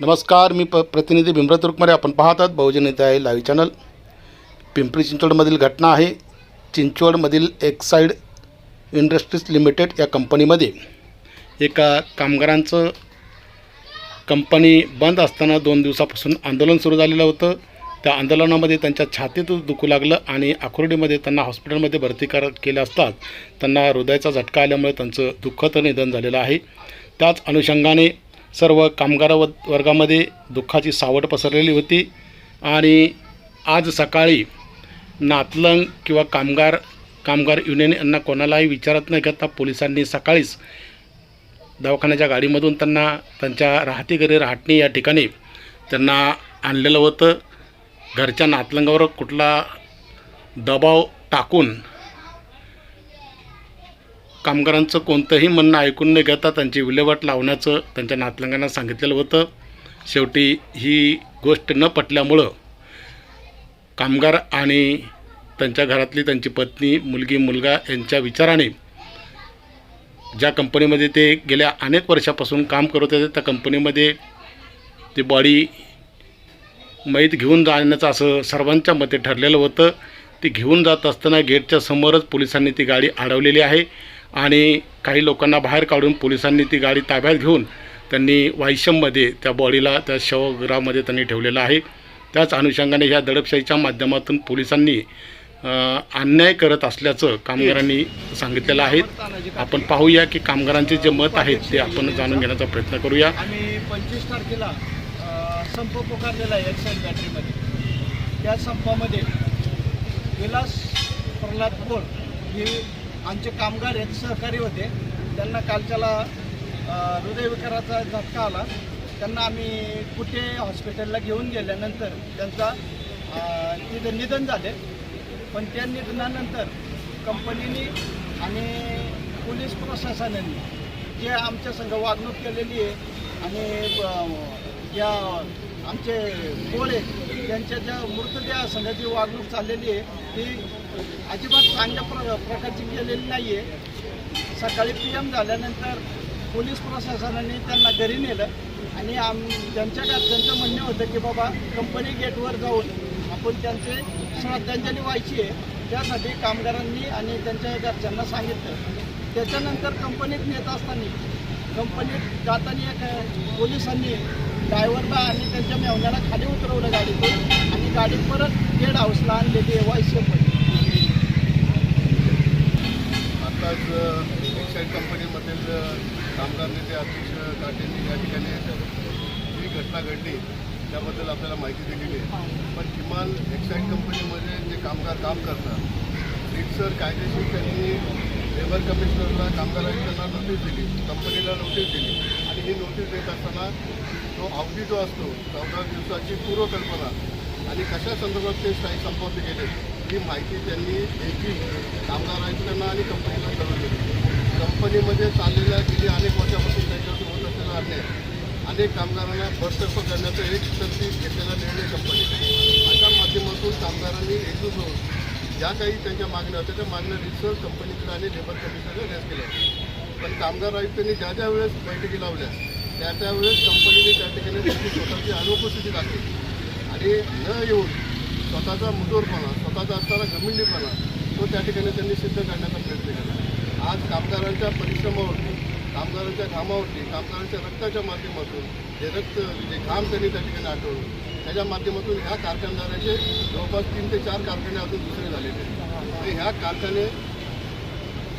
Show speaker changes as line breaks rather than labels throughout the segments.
नमस्कार मी प प्रतिनिधी भीमराव तुरकमरे आपण पाहतात बहुजन इथे आहे लाईव्ह चॅनल. पिंपरी चिंचवडमधील घटना आहे. चिंचवडमधील एक्साईड इंडस्ट्रीज लिमिटेड या कंपनीमध्ये एका कामगारांचं कंपनी बंद असताना दोन दिवसापासून आंदोलन सुरू झालेलं होतं. त्या आंदोलनामध्ये त्यांच्या छातीतच दुखू लागलं आणि आकुर्डीमध्ये त्यांना हॉस्पिटलमध्ये भरती कर केलं असतात. त्यांना हृदयाचा झटका आल्यामुळे त्यांचं दुःखद निधन झालेलं आहे. त्याच अनुषंगाने सर्व कामगार व वर्गामध्ये दुःखाची सावट पसरलेली होती. आणि आज सकाळी नातलंग किंवा कामगार कामगार युनियन यांना कोणालाही विचारत नाही घेता पोलिसांनी सकाळीच दवाखान्याच्या गाडीमधून त्यांना त्यांच्या राहती घरी राहटणी या ठिकाणी त्यांना आणलेलं होतं. घरच्या नातलंगावर कुठला दबाव टाकून कामगारांचं कोणतंही म्हणणं ऐकून न घेता त्यांची विल्हेवाट लावण्याचं त्यांच्या नातलंगांना सांगितलेलं होतं. शेवटी ही गोष्ट न पटल्यामुळं कामगार आणि त्यांच्या घरातली त्यांची पत्नी मुलगी मुलगा यांच्या विचाराने ज्या कंपनीमध्ये ते गेल्या अनेक वर्षापासून काम करत होते त्या कंपनीमध्ये ती बॉडी मैत घेऊन जाण्याचं असं सर्वांच्या मते ठरलेलं होतं. ती घेऊन जात असताना गेटच्या समोरच पोलिसांनी ती गाडी अडवलेली आहे. आणि काही लोकांना बाहेर काढून पोलिसांनी ती गाडी ताब्यात घेऊन त्यांनी वायशममध्ये त्या बॉडीला त्या शवगृहामध्ये त्यांनी ठेवलेलं आहे. त्याच अनुषंगाने ह्या दडपशाहीच्या माध्यमातून पोलिसांनी अन्याय करत असल्याचं कामगारांनी सांगितलेलं आहे. आपण पाहूया की कामगारांचे जे मत आहेत ते आपण जाणून घेण्याचा प्रयत्न करूया.
पंचवीस तारखेला संप पुकारलेला आहे एक्साईड बॅटरीमध्ये. त्या संपामध्ये विलास प्रल्हाद पोळ हे आमचे कामगार आहेत सहकारी होते. त्यांना कालच्याला हृदयविकाराचा झटका आला. त्यांना आम्ही कुठे हॉस्पिटलला घेऊन गेल्यानंतर त्यांचा तिथं तिथे निधन झाले. पण त्या निधनानंतर कंपनीने आणि पोलीस प्रशासनाने जे आमच्या संघ वागणूक केलेली आहे आणि ब- ज्या आमचे आहेत त्यांच्या ज्या मृतदेह संघ जी वागणूक चाललेली आहे ती अजिबात चांगल्या प्र प्रकारची केलेली नाही आहे सकाळी पी एम झाल्यानंतर पोलीस प्रशासनाने त्यांना घरी नेलं आणि आम त्यांच्या त्यांचं म्हणणं होतं की बाबा कंपनी गेटवर जाऊन आपण त्यांचे श्रद्धांजली व्हायची आहे त्यासाठी कामगारांनी आणि त्यांच्या घरच्यांना सांगितलं. त्याच्यानंतर कंपनीत नेत असताना कंपनीत जाताना एक पोलिसांनी ड्रायव्हरला आणि त्यांच्या मेवण्याला खाली उतरवलं गाडीतून आणि गाडी परत गेट हाऊसला आणलेली आहे वायशेमध्ये
आताच एक्साईड कंपनीमधील कामगार नेते अतिश काटेंनी या ठिकाणी जी घटना घडली त्याबद्दल आपल्याला माहिती दिलेली आहे. पण किमान एक्साईड कंपनीमध्ये जे कामगार काम करतात सर कायदेशीर त्यांनी लेबर कमिशनरला कामगारांना नोटीस दिली कंपनीला नोटीस दिली. आणि ही नोटीस देत असताना तो अवधी जो असतो चौदा दिवसाची पूर्वकल्पना. आणि कशा संदर्भात ते स्थायी संपवते गेले ही माहिती त्यांनी देखील कामगार आयुक्तांना आणि कंपनीला कळवली कंपनीमध्ये चाललेल्या गेली अनेक वर्षापासून त्यांच्यावर होत असलेला अन्याय अनेक कामगारांना बडतर्फ करण्याचा एक संधी घेतलेला निर्णय कंपनी. अशा माध्यमातून कामगारांनी एकजूट होऊन ज्या काही त्यांच्या मागण्या होत्या त्या मागण्या रिसर्च कंपनीकडे आणि लेबर कमिशनकडे रेस केल्या. पण कामगार आयुक्तांनी ज्या ज्या वेळेस बैठकी लावल्या त्या त्यावेळेस कंपनीने त्या ठिकाणी त्यांची स्वतःची अनुपस्थिती दाखवली. आणि न येऊन स्वतःचा मुजोरपणा स्वतःचा असणारा गमिंडीपणा तो त्या ठिकाणी त्यांनी सिद्ध करण्याचा प्रयत्न केला. आज कामगारांच्या परिश्रमावरती कामगारांच्या घामावरती कामगारांच्या रक्ताच्या माध्यमातून जे रक्त जे घाम त्यांनी त्या ठिकाणी आठवलं त्याच्या माध्यमातून ह्या कारखानदाराचे जवळपास तीन ते चार कारखाने अजून दुसरे झालेले आहेत. आणि ह्या कारखाने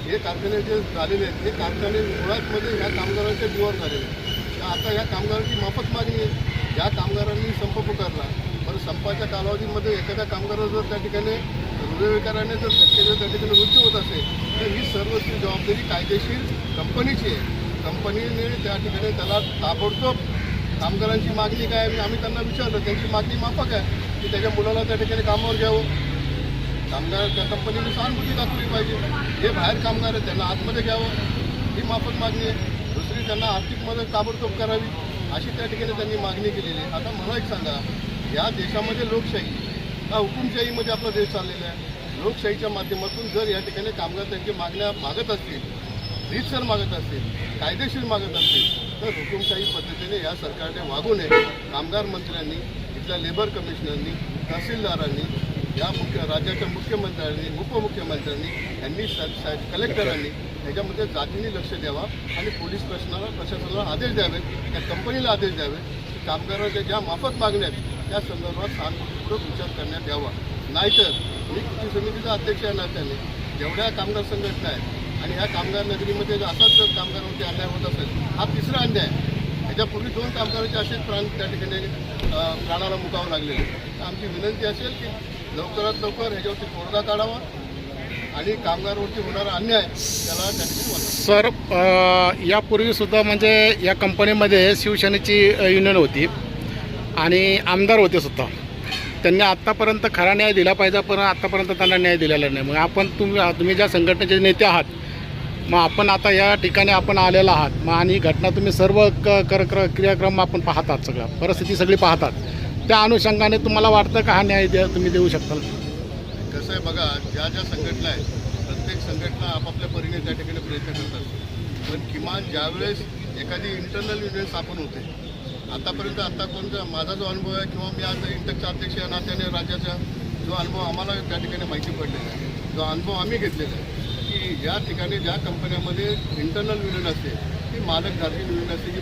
हे कारखाने जे झालेले आहेत हे कारखाने मुळातमध्ये ह्या कामगारांच्या जीवावर झालेले आहेत. आता ह्या कामगारांची माफत मागणी आहे. ज्या कामगारांनी संप पुकारला. पण संपाच्या कालावधीमध्ये एखाद्या कामगाराला जर त्या ठिकाणी हृदयविकाराने जर झटके जर त्या ठिकाणी मृत्यू होत असेल तर ही सर्वची जबाबदारी कायदेशीर कंपनीची आहे. कंपनीने त्या ठिकाणी त्याला ताबडतोब कामगारांची मागणी काय आहे? आम्ही त्यांना विचारलं. त्यांची मागणी माफक आहे की त्याच्या मुलाला त्या ठिकाणी कामावर घ्यावं. कामगार त्या कंपनीने सहानुभूती दाखवली पाहिजे. जे बाहेर कामगार आहेत त्यांना आतमध्ये घ्यावं. ही माफक मागणी आहे. दुसरी त्यांना आर्थिक मदत ताबडतोब करावी अशी त्या ठिकाणी त्यांनी मागणी केलेली आहे. आता मला एक सांगा या देशामध्ये लोकशाही हा हुकुमशाहीमध्ये आपला देश चाललेला आहे? लोकशाहीच्या माध्यमातून जर या ठिकाणी कामगार त्यांची मागण्या मागत असतील रीतसर मागत असतील कायदेशीर मागत असतील तर हुकुमशाही पद्धतीने या सरकारने वागू नये. कामगार मंत्र्यांनी इथल्या लेबर कमिशनरनी तहसीलदारांनी या मुख्य राज्याच्या मुख्यमंत्र्यांनी उपमुख्यमंत्र्यांनी यांनी कलेक्टरांनी ह्याच्यामध्ये जातीने लक्ष द्यावा आणि पोलीस प्रशासनाला प्रशासनाला आदेश द्यावे त्या कंपनीला आदेश द्यावे की कामगारांच्या ज्या माफक मागण्या आहेत त्या संदर्भात सहानुभूतीपूर्वक विचार करण्यात यावा. नाहीतर मी कृती समितीचा अध्यक्ष आहे नात्याने जेवढ्या कामगार संघटना आहेत आणि ह्या कामगार नगरीमध्ये जर असाच जर कामगारांवरती अन्याय होत असेल हा तिसरा अन्याय आहे. ह्याच्यापूर्वी दोन कामगारांचे असेच प्राण त्या ठिकाणी प्राणाला मुकावं लागलेले तर आमची विनंती असेल की लवकरात लवकर याच्यावरती तोडगा काढावा आणि कामगारांवरती होणारा अन्याय त्याला त्या ठिकाणी
सर यापूर्वीसुद्धा म्हणजे या कंपनीमध्ये शिवसेनेची युनियन होती आणि आमदार होते सुद्धा. त्यांनी आत्तापर्यंत खरा न्याय दिला पाहिजे पण आत्तापर्यंत त्यांना न्याय दिलेला नाही. मग आपण तुम्ही तुम्ही ज्या संघटनेचे नेते आहात मग आपण आता या ठिकाणी आपण आलेला आहात मग आणि घटना तुम्ही सर्व क कर क्रियाक्रम आपण पाहतात सगळं परिस्थिती सगळी पाहतात. त्या अनुषंगाने तुम्हाला वाटतं का हा न्याय द्या तुम्ही देऊ शकता?
कसं आहे बघा ज्या ज्या संघटना आहेत प्रत्येक संघटना आपापल्या परीने त्या ठिकाणी प्रयत्न करतात. पण किमान ज्यावेळेस एखादी इंटरनल युनियन स्थापन होते आतापर्यंत आतापर्यंत माझा जो अनुभव आहे किंवा मी आज इंटकचा अध्यक्ष या नात्याने राज्याचा जो अनुभव आम्हाला त्या ठिकाणी माहिती पडलेला आहे. जो अनुभव आम्ही घेतलेला आहे की या ठिकाणी ज्या कंपन्यामध्ये इंटरनल युनियन असते ती मालकधारकी युनियन असते की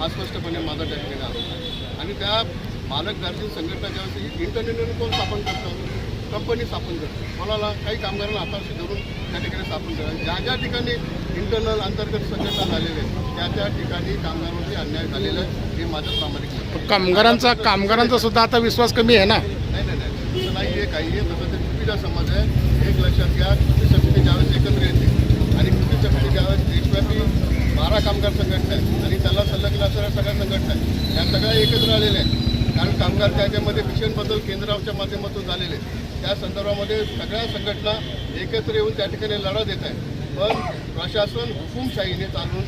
हा स्पष्टपणे माझा त्या ठिकाणी आरोप आहे. आणि त्या मालकधारकी संघटना ज्यावेळेस इंटरनल युनियन कोण स्थापन करतं? कंपनी स्थापन करते. कोणाला काही कामगारांना हाताशी धरून त्या ठिकाणी स्थापन करा ज्या ज्या ठिकाणी इंटरनल अंतर्गत संघटना झालेल्या आहेत त्या त्या ठिकाणी कामगारांवरती अन्याय झालेला आहे हे माझं प्रामाणिक.
कामगारांचा कामगारांचा सुद्धा आता विश्वास कमी आहे ना?
नाही नाही नाही. तसं नाही आहे काही आहे. तसं ते चुकीचा समज आहे. एक लक्षात घ्या कृती समिती ज्यावेळेस एकत्र येते आणि कृती समिती ज्यावेळेस देशव्यापी बारा कामगार संघटना आहेत आणि त्याला संलग्न असणाऱ्या सगळ्या संघटना आहेत त्या सगळ्या एकत्र आलेल्या आहेत. कारण कामगार कायद्यामध्ये भीषण बदल केंद्राच्या माध्यमातून झालेले त्या संदर्भामध्ये सगळ्या संघटना एकत्र येऊन त्या ठिकाणी लढा देत आहे पण प्रशासन हुकुमशाहीने चालून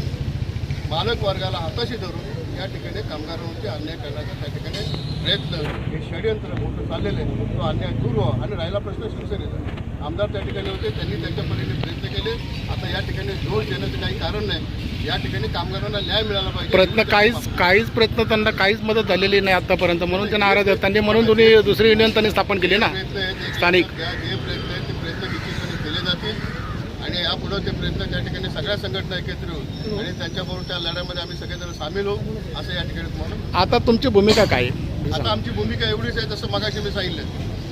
मालक वर्गाला हाताशी धरून या ठिकाणी कामगारांवरती अन्याय करण्याचा त्या ठिकाणी प्रयत्न हे षडयंत्र मोठं चाललेलं आहे. तो अन्याय दूर व्हावा. आणि राहिला प्रश्न शिवसेनेचा. आमदार त्या ठिकाणी होते त्यांनी त्यांच्या परीने प्रयत्न केले. आता या ठिकाणी जोर देण्याचं काही कारण नाही. या ठिकाणी कामगारांना न्याय मिळाला पाहिजे.
प्रयत्न काहीच काहीच प्रयत्न त्यांना काहीच मदत झालेली नाही आतापर्यंत. म्हणून ते नाराज आहेत. त्यांनी म्हणून दोन्ही दुसरी युनियन त्यांनी स्थापन केली ना.
प्रयत्न आहेत ते
स्थानिक.
त्या- जे प्रयत्न आहेत ते प्रयत्न निश्चितपणे केले जातील. आणि यापुढे ते प्रयत्न त्या ठिकाणी सगळ्या संघटना एकत्र येऊन आणि त्यांच्याबरोबर त्या लढ्यामध्ये आम्ही सगळेजण सामील होऊ असं या ठिकाणी तुम्हाला
आता तुमची भूमिका काय? आहे?
आता आमची भूमिका एवढीच आहे जसं मगाशी मी सांगितलं.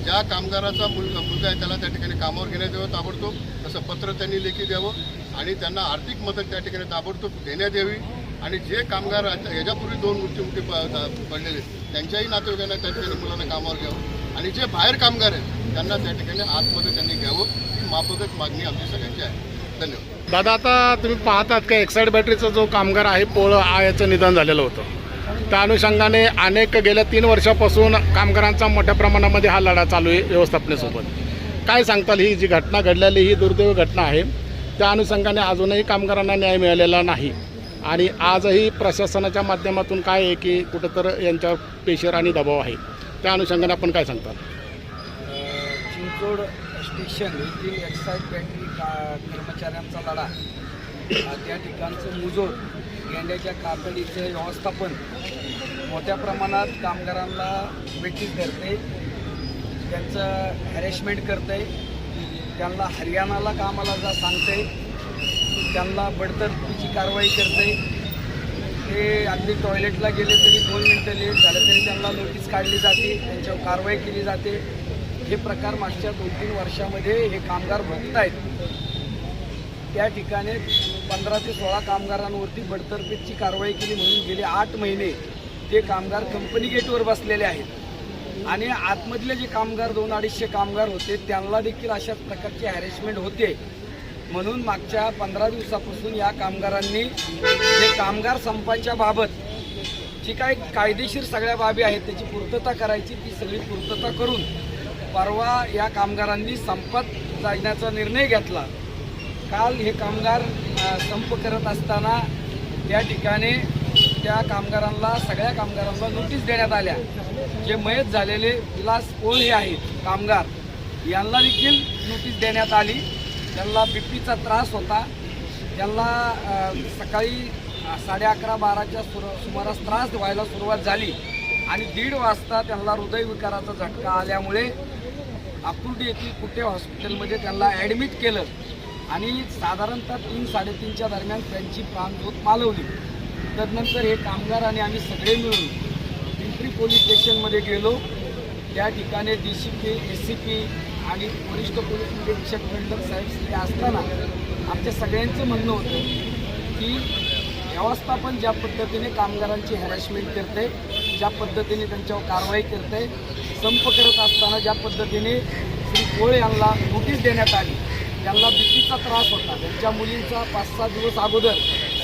ज्या कामगाराचा मुलगा मुलगा आहे त्याला त्या ठिकाणी कामावर घेण्यात यावं ताबडतोब. तसं पत्र त्यांनी लेखी द्यावं आणि त्यांना आर्थिक मदत त्या ठिकाणी ताबडतोब देण्यात यावी. आणि जे कामगार याच्यापूर्वी दोन मृत्युमुखी प- पडलेले आहेत, त्यांच्याही नातेवाईकांना त्या ठिकाणी मुलांना कामावर घ्यावं. आणि जे बाहेर कामगार आहेत त्यांना त्या ठिकाणी आतमध्ये त्यांनी घ्यावं. ही माफकच मागणी आमची सगळ्यांची आहे. धन्यवाद.
दादा आता तुम्ही पाहतात का एक्साईड बॅटरीचा जो कामगार आहे पोळ आ याचं निधन झालेलं होतं. त्या अनुषंगाने अनेक गेल्या तीन वर्षापासून कामगारांचा मोठ्या प्रमाणामध्ये हा लढा चालू आहे व्यवस्थापनेसोबत. काय सांगताल? ही जी घटना घडलेली ही दुर्दैव घटना आहे. त्या अनुषंगाने अजूनही कामगारांना न्याय मिळालेला नाही. आणि आजही प्रशासनाच्या माध्यमातून काय आहे की कुठंतर यांच्या पेशर आणि दबाव आहे. त्या अनुषंगाने आपण काय सांगतात
चिंचोड स्टेशन येथील एक्साईज बॅटरी का कर्मचाऱ्यांचा लढा. त्या ठिकाणचं मुजोड गेंड्याच्या कातडीचं व्यवस्थापन मोठ्या प्रमाणात कामगारांना वेटीस धरते. त्यांचं हॅरेसमेंट करते त्यांना हरियाणाला कामाला जा सांगते त्यांना बडतर्फीची कारवाई करते ते अगदी टॉयलेटला गेले तरी दोन मिनटं लेट झालं तरी त्यांना नोटीस काढली जाते. त्यांच्यावर कारवाई केली जाते. हे प्रकार मागच्या दोन तीन वर्षामध्ये हे कामगार भोगत आहेत त्या ठिकाणी पंधरा ते सोळा कामगारांवरती बडतर्फीची कारवाई केली म्हणून गेले आठ महिने ते कामगार कंपनी गेटवर बसलेले आहेत. आणि आतमधले जे कामगार दोन अडीचशे कामगार होते त्यांना देखील अशाच प्रकारची हॅरेसमेंट होते. म्हणून मागच्या पंधरा दिवसापासून या कामगारांनी जे कामगार संपाच्या बाबत जी काय कायदेशीर सगळ्या बाबी आहेत त्याची पूर्तता करायची ती सगळी पूर्तता करून परवा या कामगारांनी संपात जाण्याचा निर्णय घेतला. काल हे कामगार संप करत असताना त्या ठिकाणी त्या कामगारांना सगळ्या कामगारांना नोटीस देण्यात आल्या. जे मयत झालेले विलास ओळ हे आहेत कामगार यांना देखील नोटीस देण्यात आली. त्यांना बी पीचा त्रास होता. त्यांना सकाळी साडे अकरा बाराच्या सुर सुमारास त्रास व्हायला सुरुवात झाली आणि दीड वाजता त्यांना हृदयविकाराचा झटका आल्यामुळे आकुर्डी येथील कुठे हॉस्पिटलमध्ये त्यांना ॲडमिट केलं आणि साधारणतः तीन साडेतीनच्या दरम्यान त्यांची प्राणज्योत मालवली. तदनंतर हे कामगार आणि आम्ही सगळे मिळून पिंपरी पोलीस स्टेशनमध्ये गेलो. त्या ठिकाणी D C P S C P आणि वरिष्ठ पोलीस निरीक्षक मंडळ साहेब श्री असताना आमच्या सगळ्यांचं म्हणणं होतं की व्यवस्थापन ज्या पद्धतीने कामगारांची हॅरॅसमेंट करते ज्या पद्धतीने त्यांच्यावर कारवाई करते संप करत असताना ज्या पद्धतीने श्री कोळे यांना नोटीस देण्यात आली त्यांना भीतीचा त्रास होता. त्यांच्या मुलींचा पाच सहा दिवस अगोदर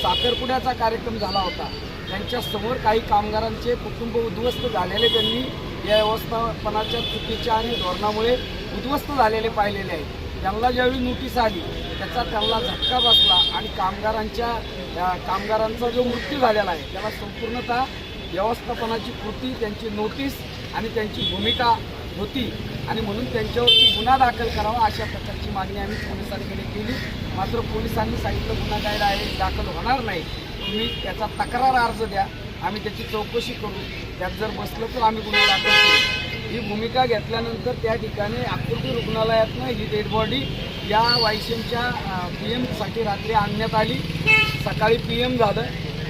साखरपुड्याचा कार्यक्रम झाला होता. त्यांच्यासमोर काही कामगारांचे कुटुंब उद्ध्वस्त झालेले त्यांनी या व्यवस्थापनाच्या चुकीच्या आणि धोरणामुळे उद्ध्वस्त झालेले पाहिलेले आहेत. त्यांना ज्यावेळी नोटीस आली त्याचा त्यांना झटका बसला आणि कामगारांच्या कामगारांचा जो मृत्यू झालेला आहे त्याला संपूर्णतः व्यवस्थापनाची कृती त्यांची नोटीस आणि त्यांची भूमिका होती. आणि म्हणून त्यांच्यावरती गुन्हा दाखल करावा अशा प्रकारची मागणी आम्ही पोलिसांकडे केली. मात्र पोलिसांनी सांगितलं गुन्हा काय आहे दाखल होणार नाही. तुम्ही त्याचा तक्रार अर्ज द्या. आम्ही त्याची चौकशी करू. त्यात जर बसलं तर आम्ही गुन्हा दाखल करू. ही भूमिका घेतल्यानंतर त्या ठिकाणी आकृती रुग्णालयातनं ही डेड बॉडी या वायसीएमच्या पी एमसाठी रात्री आणण्यात आली. सकाळी पी एम झालं.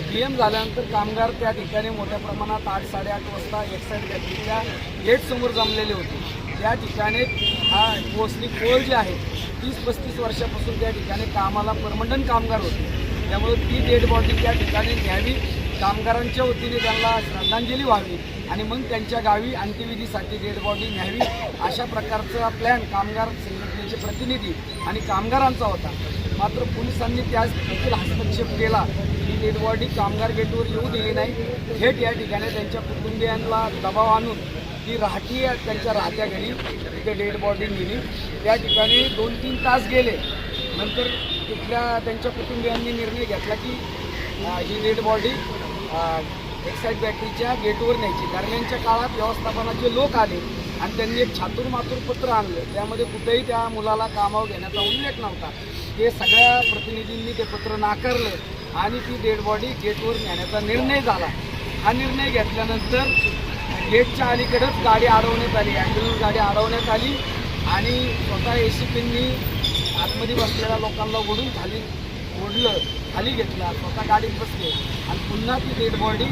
पी एम झाल्यानंतर कामगार त्या ठिकाणी मोठ्या प्रमाणात आठ साडेआठ वाजता एक्साईड बॅटरीच्या गेटसमोर जमलेले होते. त्या ठिकाणी हा मोस्टली कोळ जे आहे तीस पस्तीस वर्षापासून त्या ठिकाणी कामाला परमनंट कामगार होते. त्यामुळे ती डेड बॉडी त्या ठिकाणी घ्यावी कामगारांच्या वतीने त्यांना श्रद्धांजली व्हावी आणि मग त्यांच्या गावी अंत्यविधीसाठी डेड बॉडी न्यावी अशा प्रकारचा प्लॅन कामगार संघटनेचे प्रतिनिधी आणि कामगारांचा होता. मात्र पोलिसांनी त्याच देखील हस्तक्षेप केला. ही डेड बॉडी कामगार गेटवर येऊ दिली नाही. थेट या ठिकाणी त्यांच्या कुटुंबियांना दबाव आणून ती राहटी त्यांच्या राहत्या घरी. तिथे डेड बॉडी नेली. त्या ठिकाणी दोन तीन तास गेले. नंतर तिथल्या त्यांच्या कुटुंबियांनी निर्णय घेतला की ही डेड बॉडी एक्साईड बॅटरीच्या गेटवर न्यायची. दरम्यानच्या काळात व्यवस्थापनाचे लोक आले. आणि त्यांनी एक छातूर मातूर पत्र आणलं. त्यामध्ये कुठेही त्या मुलाला कामावर घेण्याचा उल्लेख नव्हता. ते सगळ्या प्रतिनिधींनी ते पत्र नाकारलं आणि ती डेड बॉडी गेटवर नेण्याचा निर्णय झाला. हा निर्णय घेतल्यानंतर गेटच्या अलीकडंच गाडी अडवण्यात आली. ॲम्ब्युलन्स गाडी अडवण्यात आली आणि स्वतः ए सी पींनी आतमध्ये बसलेल्या लोकांना ओढून खाली ओढलं खाली घेतला स्वतः गाडीत बसले. आणि पुन्हा ती डेड बॉडी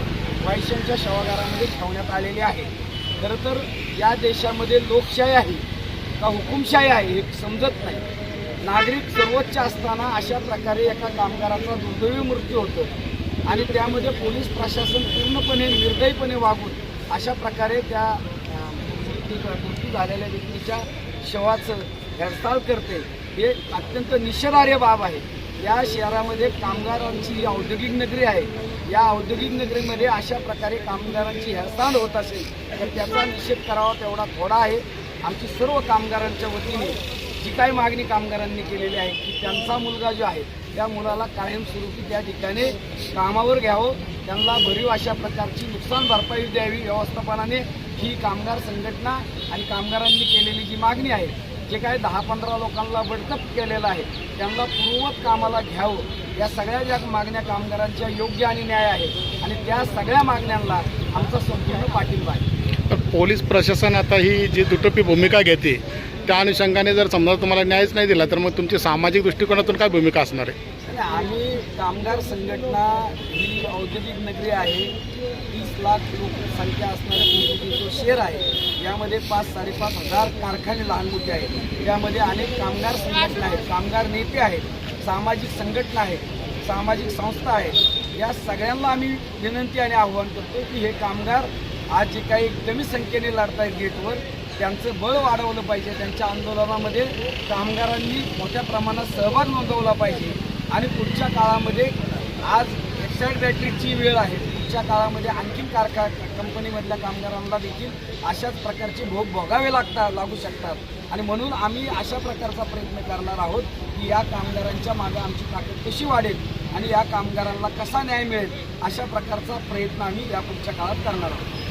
वायशनच्या शवागारामध्ये ठेवण्यात आलेली आहे. खरं तर या देशामध्ये लोकशाही आहे का हुकुमशाही आहे हे समजत नाही. नागरिक सर्वोच्च असताना अशा प्रकारे एका कामगाराचा दुर्दैवी मृत्यू होतो आणि त्यामध्ये पोलीस प्रशासन पूर्णपणे निर्दयीपणे वागून अशा प्रकारे त्या मृत्यू झालेल्या व्यक्तीच्या शवाचं हेरसाळ करते. हे अत्यंत निषेधार्ह बाब आहे. या शहरामध्ये कामगारांची ही औद्योगिक नगरी आहे या औद्योगिक नगरीमध्ये अशा प्रकारे कामगारांची हेरसांड होत असेल तर त्याचा निषेध करावा तेवढा थोडा आहे. आमची सर्व कामगारांच्या वतीने जी काही मागणी कामगारांनी केलेली आहे की त्यांचा मुलगा जो आहे त्या मुलाला कायमस्वरूपी त्या ठिकाणी कामावर घ्यावं. त्यांना भरीव अशा प्रकारची नुकसान भरपाई द्यावी. व्यवस्थापनाने ही कामगार संघटना आणि कामगारांनी केलेली जी मागणी आहे जे काही दहा पंधरा लोकांना बडकप केलेलं आहे त्यांना पूर्ववत कामाला घ्यावं. या सगळ्या ज्या मागण्या कामगारांच्या योग्य आणि न्याय आहे. आणि त्या सगळ्या मागण्यांना आमचा संपूर्ण पाठिंबा आहे.
तर पोलीस प्रशासन आता ही जी दुटप्पी भूमिका घेते त्या अनुषंगाने जर समजा तुम्हाला न्यायच नाही दिला तर मग तुमची सामाजिक दृष्टिकोनातून काय भूमिका असणार आहे?
आम्ही कामगार संघटना ही औद्योगिक नगरी आहे. तीस लाख लोकसंख्या असणाऱ्या जो शेअर आहे यामध्ये पाच साडेपाच हजार कारखाने लहान मोठे आहेत. यामध्ये अनेक कामगार संघटना आहेत कामगार नेते आहेत सामाजिक संघटना आहेत सामाजिक संस्था आहेत. या सगळ्यांना आम्ही विनंती आणि आव्हान करतो की हे कामगार आज जे काही कमी संख्येने लढत आहेत गेटवर त्यांचं बळ वाढवलं पाहिजे. त्यांच्या आंदोलनामध्ये कामगारांनी मोठ्या प्रमाणात सहभाग नोंदवला पाहिजे. आणि पुढच्या काळामध्ये आज एक्साईड बॅटरीची वेळ आहे. पुढच्या काळामध्ये आणखीन कारखा कंपनीमधल्या कामगारांना देखील अशाच प्रकारचे भोग भोगावे लागतात लागू शकतात. आणि म्हणून आम्ही अशा प्रकारचा प्रयत्न करणार आहोत की या कामगारांच्या मागे आमची ताकद कशी वाढेल आणि या कामगारांना कसा न्याय मिळेल अशा प्रकारचा प्रयत्न आम्ही या पुढच्या काळात करणार आहोत.